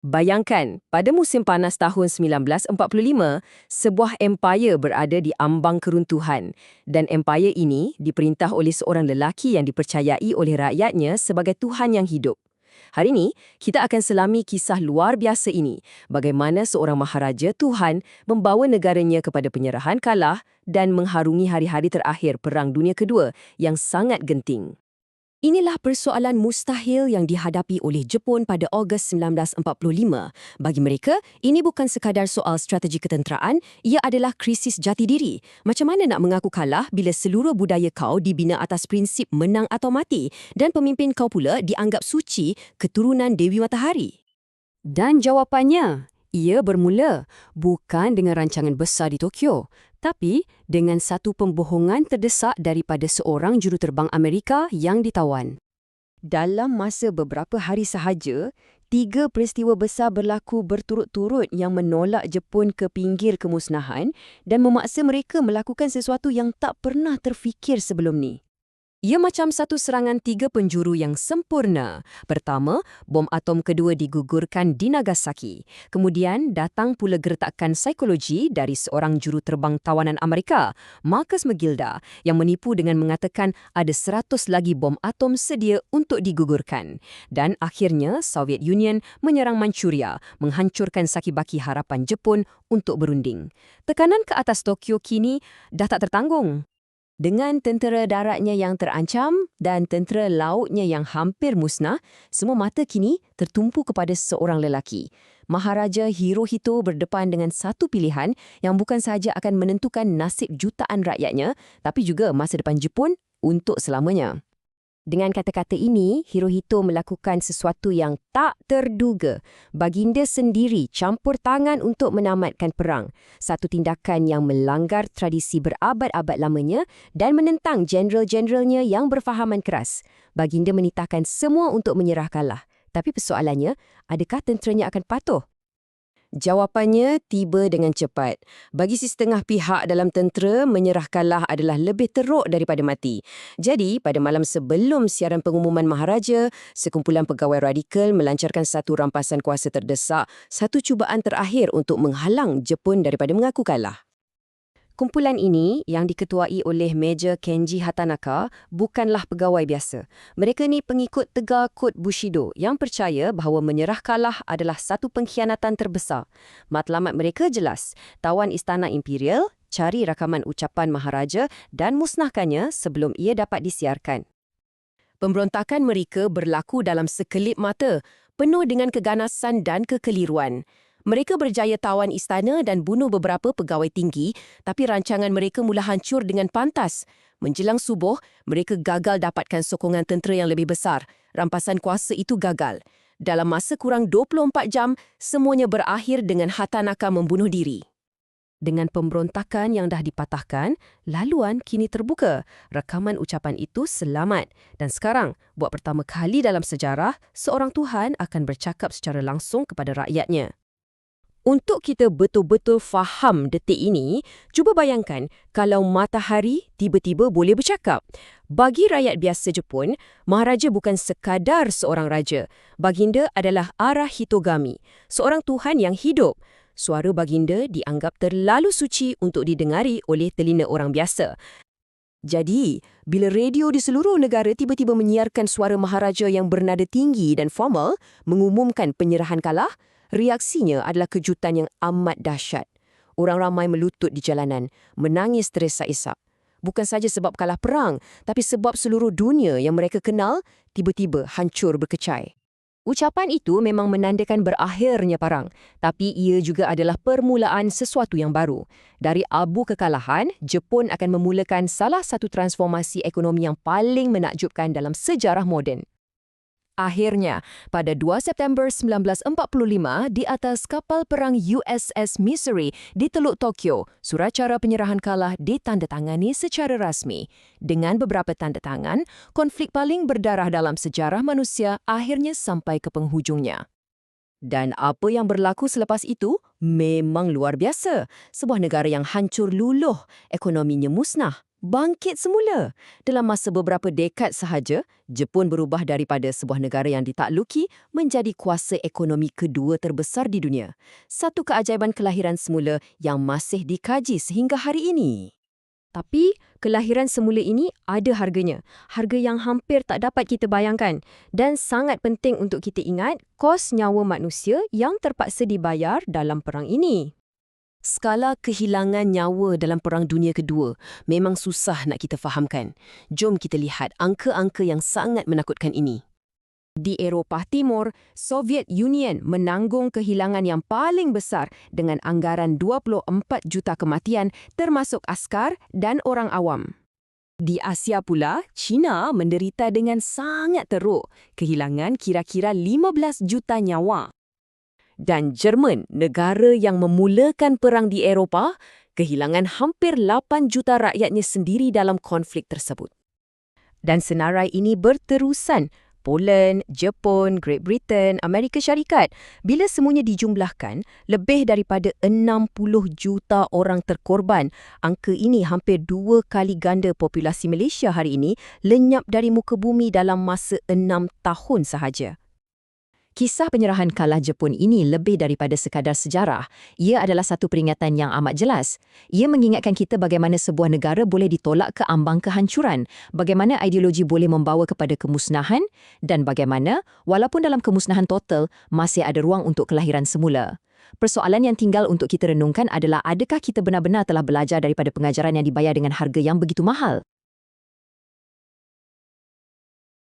Bayangkan, pada musim panas tahun 1945, sebuah empire berada di ambang keruntuhan dan empire ini diperintah oleh seorang lelaki yang dipercayai oleh rakyatnya sebagai Tuhan yang hidup. Hari ini, kita akan selami kisah luar biasa ini, bagaimana seorang maharaja Tuhan membawa negaranya kepada penyerahan kalah dan mengharungi hari-hari terakhir Perang Dunia Kedua yang sangat genting. Inilah persoalan mustahil yang dihadapi oleh Jepun pada Ogos 1945. Bagi mereka, ini bukan sekadar soal strategi ketenteraan, ia adalah krisis jati diri. Macam mana nak mengaku kalah bila seluruh budaya kau dibina atas prinsip menang atau mati dan pemimpin kau pula dianggap suci keturunan Dewi Matahari? Dan jawapannya, ia bermula bukan dengan rancangan besar di Tokyo, tapi dengan satu pembohongan terdesak daripada seorang juruterbang Amerika yang ditawan. Dalam masa beberapa hari sahaja, tiga peristiwa besar berlaku berturut-turut yang menolak Jepun ke pinggir kemusnahan dan memaksa mereka melakukan sesuatu yang tak pernah terfikir sebelum ni. Ia macam satu serangan tiga penjuru yang sempurna. Pertama, bom atom kedua digugurkan di Nagasaki. Kemudian, datang pula gertakan psikologi dari seorang juruterbang tawanan Amerika, Marcus Magilda, yang menipu dengan mengatakan ada seratus lagi bom atom sedia untuk digugurkan. Dan akhirnya, Soviet Union menyerang Manchuria, menghancurkan sakibaki harapan Jepun untuk berunding. Tekanan ke atas Tokyo kini dah tak tertanggung. Dengan tentera daratnya yang terancam dan tentera lautnya yang hampir musnah, semua mata kini tertumpu kepada seorang lelaki. Maharaja Hirohito berdepan dengan satu pilihan yang bukan sahaja akan menentukan nasib jutaan rakyatnya, tapi juga masa depan Jepun untuk selamanya. Dengan kata-kata ini, Hirohito melakukan sesuatu yang tak terduga. Baginda sendiri campur tangan untuk menamatkan perang. Satu tindakan yang melanggar tradisi berabad-abad lamanya dan menentang jeneral-jeneralnya yang berfahaman keras. Baginda menitahkan semua untuk menyerah kalah. Tapi persoalannya, adakah tenteranya akan patuh? Jawapannya tiba dengan cepat. Bagi setengah pihak dalam tentera, menyerah kalah adalah lebih teruk daripada mati. Jadi, pada malam sebelum siaran pengumuman Maharaja, sekumpulan pegawai radikal melancarkan satu rampasan kuasa terdesak, satu cubaan terakhir untuk menghalang Jepun daripada mengaku kalah. Kumpulan ini yang diketuai oleh Major Kenji Hatanaka bukanlah pegawai biasa. Mereka ni pengikut tegar kod Bushido yang percaya bahawa menyerah kalah adalah satu pengkhianatan terbesar. Matlamat mereka jelas, tawan Istana Imperial, cari rakaman ucapan Maharaja dan musnahkannya sebelum ia dapat disiarkan. Pemberontakan mereka berlaku dalam sekelip mata, penuh dengan keganasan dan kekeliruan. Mereka berjaya tawan istana dan bunuh beberapa pegawai tinggi, tapi rancangan mereka mula hancur dengan pantas. Menjelang subuh, mereka gagal dapatkan sokongan tentera yang lebih besar. Rampasan kuasa itu gagal. Dalam masa kurang 24 jam, semuanya berakhir dengan Hatanaka membunuh diri. Dengan pemberontakan yang dah dipatahkan, laluan kini terbuka. Rekaman ucapan itu selamat. Dan sekarang, buat pertama kali dalam sejarah, seorang Tuhan akan bercakap secara langsung kepada rakyatnya. Untuk kita betul-betul faham detik ini, cuba bayangkan kalau matahari tiba-tiba boleh bercakap. Bagi rakyat biasa Jepun, Maharaja bukan sekadar seorang raja. Baginda adalah Arah Hitogami, seorang Tuhan yang hidup. Suara baginda dianggap terlalu suci untuk didengari oleh telinga orang biasa. Jadi, bila radio di seluruh negara tiba-tiba menyiarkan suara Maharaja yang bernada tinggi dan formal mengumumkan penyerahan kalah, Reaksinya adalah kejutan yang amat dahsyat. Orang ramai melutut di jalanan, menangis teresa-isak. Bukan saja sebab kalah perang, tapi sebab seluruh dunia yang mereka kenal tiba-tiba hancur berkecai. Ucapan itu memang menandakan berakhirnya perang, tapi ia juga adalah permulaan sesuatu yang baru. Dari abu kekalahan, Jepun akan memulakan salah satu transformasi ekonomi yang paling menakjubkan dalam sejarah moden. Akhirnya, pada 2 September 1945, di atas kapal perang USS Missouri di Teluk Tokyo, suracara penyerahan kalah ditandatangani secara rasmi. Dengan beberapa tanda tangan, konflik paling berdarah dalam sejarah manusia akhirnya sampai ke penghujungnya. Dan apa yang berlaku selepas itu memang luar biasa. Sebuah negara yang hancur luluh, ekonominya musnah, bangkit semula. Dalam masa beberapa dekad sahaja, Jepun berubah daripada sebuah negara yang ditakluki menjadi kuasa ekonomi kedua terbesar di dunia. Satu keajaiban kelahiran semula yang masih dikaji sehingga hari ini. Tapi, kelahiran semula ini ada harganya. Harga yang hampir tak dapat kita bayangkan. Dan sangat penting untuk kita ingat kos nyawa manusia yang terpaksa dibayar dalam perang ini. Skala kehilangan nyawa dalam Perang Dunia Kedua memang susah nak kita fahamkan. Jom kita lihat angka-angka yang sangat menakutkan ini. Di Eropah Timur, Soviet Union menanggung kehilangan yang paling besar dengan anggaran 24 juta kematian termasuk askar dan orang awam. Di Asia pula, China menderita dengan sangat teruk, kehilangan kira-kira 15 juta nyawa dan Jerman, negara yang memulakan perang di Eropah, kehilangan hampir 8 juta rakyatnya sendiri dalam konflik tersebut. Dan senarai ini berterusan. Poland, Jepun, Great Britain, Amerika Syarikat. Bila semuanya dijumlahkan, lebih daripada 60 juta orang terkorban. Angka ini hampir dua kali ganda populasi Malaysia hari ini lenyap dari muka bumi dalam masa enam tahun sahaja. Kisah penyerahan kalah Jepun ini lebih daripada sekadar sejarah. Ia adalah satu peringatan yang amat jelas. Ia mengingatkan kita bagaimana sebuah negara boleh ditolak ke ambang kehancuran, bagaimana ideologi boleh membawa kepada kemusnahan, dan bagaimana, walaupun dalam kemusnahan total, masih ada ruang untuk kelahiran semula. Persoalan yang tinggal untuk kita renungkan adalah adakah kita benar-benar telah belajar daripada pengajaran yang dibayar dengan harga yang begitu mahal?